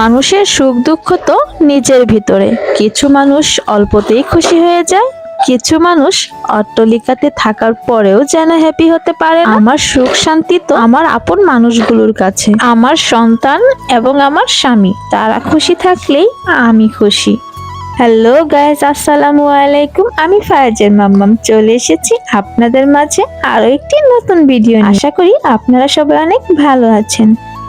মানুষের সুখ দুঃখ তো নিজের ভিতরে। কিছু মানুষ অল্পতেই খুশি হয়ে যায়, কিছু মানুষ অট্টলিকাতে থাকার পরেও যেন হ্যাপি হতে পারে আমার সুখ শান্তি তো আমার আপন মানুষগুলোর কাছে। আমার সন্তান এবং আমার স্বামী, তারা খুশি থাকলেই আমি খুশি। হ্যালো গাইজ আসসালামু আলাইকুম। আমি ফায়াজের মাম্মাম। চলে এসেছি আপনাদের মাঝে আরও একটি নতুন ভিডিও আশা করি আপনারা সবাই অনেক ভালো আছেন।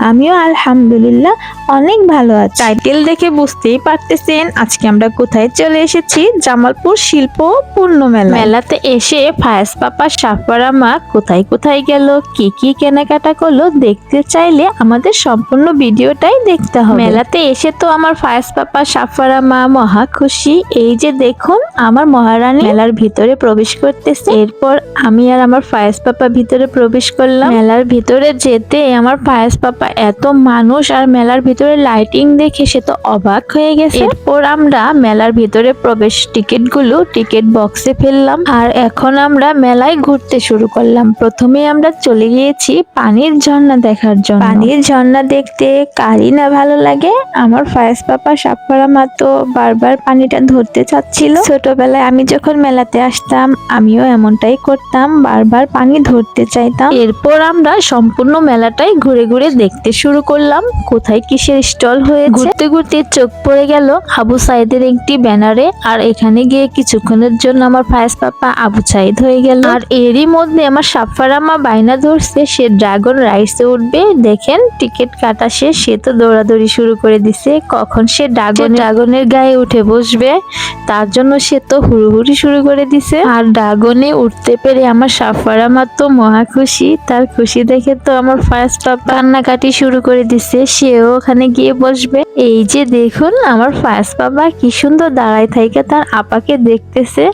আমিও আলহামদুলিল্লাহ অনেক ভালো আছি। টাইটেল দেখে বুঝতেই পারতেছেন আজকে আমরা কোথায় চলে এসেছি? জামালপুর শিল্প পূর্ণ মেলা মেলাতে এসে ফায়াজ পাপা সাফারা মা কোথায় কোথায় গেল কি কি কেনাকাটা করল দেখতে চাইলে আমাদের সম্পূর্ণ ভিডিওটাই দেখতে হবে। মেলাতে এসে তো আমার ফায়াজ পাপা সাফারা মা মহা খুশি। এই যে দেখুন আমার মহারানী মেলার ভিতরে প্রবেশ করতেছে। এরপর আমি আর আমার ফায়াজ পাপা ভিতরে প্রবেশ করলাম। মেলার ভিতরে যেতে আমার ফায়াজ পাপা এত মানুষ আর মেলার ভিতরে লাইটিং দেখে সে তো অবাক হয়ে গেছে। এরপর আমরা মেলার ভিতরে প্রবেশ টিকিটগুলো টিকিট বক্সে ফেললাম। আর এখন আমরা মেলায় ঘুরতে শুরু করলাম। প্রথমে আমরা চলে গিয়েছি পানির ঝর্ণা দেখার জন্য। পানির ঝর্ণা দেখতে কারই না ভালো লাগে। আমার ফায়াজ পাপা সাপ্পারা মা তো বারবার পানিটা ধরতে চাচ্ছিল। ছোটবেলায় আমি যখন মেলাতে আসতাম, আমিও এমনটাই করতাম, বারবার পানি ধরতে চাইতাম। এরপর আমরা সম্পূর্ণ মেলাটাই ঘুরে ঘুরে দেখতে শুরু করলাম। কোথায় কিসের স্টল হয়ে ঘুরতে ঘুরতে চোখ পড়ে গেল আবু সাইদের একটি ব্যানারে। আর এখানে গিয়ে কিছুক্ষণের জন্য আমার ফায়াজ পাপা আবু সাইদ হয়ে গেল। আর এরই মধ্যে আমার সাফারা মা বাইনা ধরছে, সে ড্রাগন রাইসে উঠবে। দেখেন, টিকিট কাটা শেষ, সে তো দৌড়াদৌড়ি শুরু করে দিছে। কখন সে ড্রাগন ড্রাগনের গায়ে উঠে বসবে, তার জন্য সে তো হুড়ুহুড়ি শুরু করে দিছে। আর ড্রাগনে উঠতে পেরে আমার সাফারা মা তো মহা খুশি। তার খুশি দেখে তো আমার ফার্স্ট পাপা কান্নাকাটি শুরু করে দিছে, সেও ওখানে গিয়ে বসবে। এই যে দেখুন, আমার ফার্স্ট বাবা কি সুন্দর দাঁড়ায় থাকে তার আপাকে দেখতেছে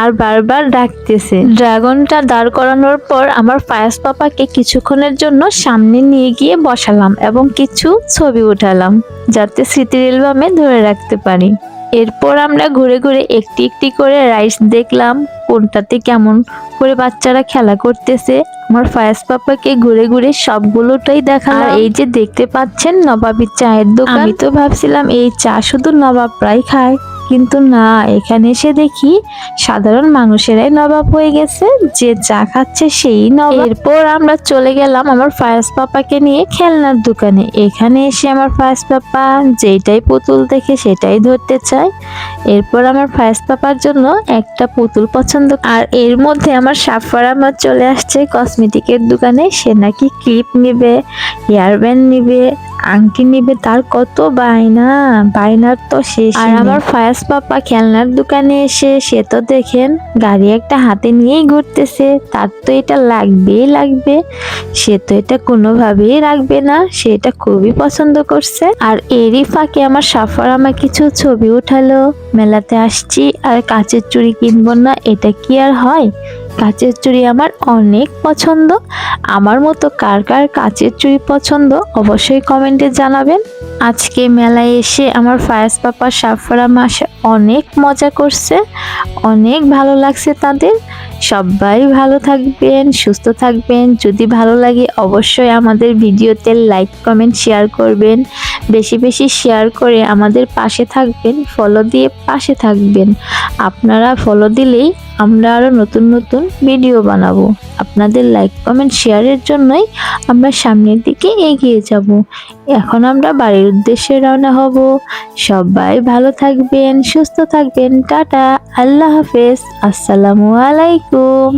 আর বারবার ডাকতেছে। ড্রাগনটা দাঁড় করানোর পর আমার ফায়াস পাপাকে কিছুক্ষণের জন্য সামনে নিয়ে গিয়ে বসালাম এবং কিছু ছবি উঠালাম, যাতে স্মৃতির অ্যালবামে ধরে রাখতে পারি। এরপর আমরা ঘুরে ঘুরে একটি একটি করে রাইস দেখলাম কোনটাতে কেমন করে বাচ্চারা খেলা করতেছে। আমার ফায়াস পাপাকে ঘুরে ঘুরে সবগুলোটাই দেখালাম। এই যে দেখতে পাচ্ছেন নবাবের চায়ের দোকান? আমি তো ভাবছিলাম এই চা শুধু নবাব নবাবরাই খায়। কিন্তু না, এখানে এসে দেখি সাধারণ মানুষেরাই নবাব হয়ে গেছে, যে চা খাচ্ছে সেই নবাব। এরপর আমরা চলে গেলাম আমার ফায়াস পাপাকে নিয়ে খেলনার দোকানে। এখানে এসে আমার ফায়াস পাপা যেটাই পুতুল দেখে সেটাই ধরতে চায়। এরপর আমার ফায়াস পাপার জন্য একটা পুতুল পছন্দ আর এর মধ্যে আমার সাফার আমার চলে আসছে কসমেটিকের দোকানে। সে নাকি ক্লিপ নিবে, হেয়ার ব্যান্ড নিবে আংটি নিবে তার কত বায়না? বায়নার তো শেষ আর আমার ফায়াস পাপা খেলনার দোকানে এসে সে তো দেখেন গাড়ি একটা হাতে নিয়েই ঘুরতেছে। তার তো এটা লাগবেই লাগবে। সে তো এটা কোনোভাবেই রাখবে না। সে এটা খুবই পছন্দ করছে। আর এরই ফাঁকে আমার সাফার আমার কিছু ছবি উঠালো। মেলাতে আসছি আর কাচের চুড়ি কিনবো না, এটা কি আর হয়? কাচের চুড়ি আমার অনেক পছন্দ। আমার মতো কার কার কাচের চুড়ি পছন্দ, অবশ্যই কমেন্টে জানাবেন। আজকে মেলায় এসে আমার ফায়াজ পাপা সাফরা মাস অনেক মজা করছে, অনেক ভালো লাগছে তাদের। সবাই ভালো থাকবেন, সুস্থ থাকবেন। যদি ভালো লাগে অবশ্যই আমাদের ভিডিওতে লাইক কমেন্ট শেয়ার করবেন। বেশি বেশি শেয়ার করে আমাদের পাশে থাকবেন ফলো দিয়ে পাশে থাকবেন। আপনারা ফলো দিলেই আমরা আরও নতুন নতুন ভিডিও বানাবো। আপনাদের লাইক কমেন্ট শেয়ারের জন্যই আমরা সামনের দিকে এগিয়ে যাব। এখন আমরা বাড়ির উদ্দেশ্যে রওনা হব। সবাই ভালো থাকবেন সুস্থ থাকবেন। টাটা আল্লাহ হাফেজ। আসসালামু আলাইকুম।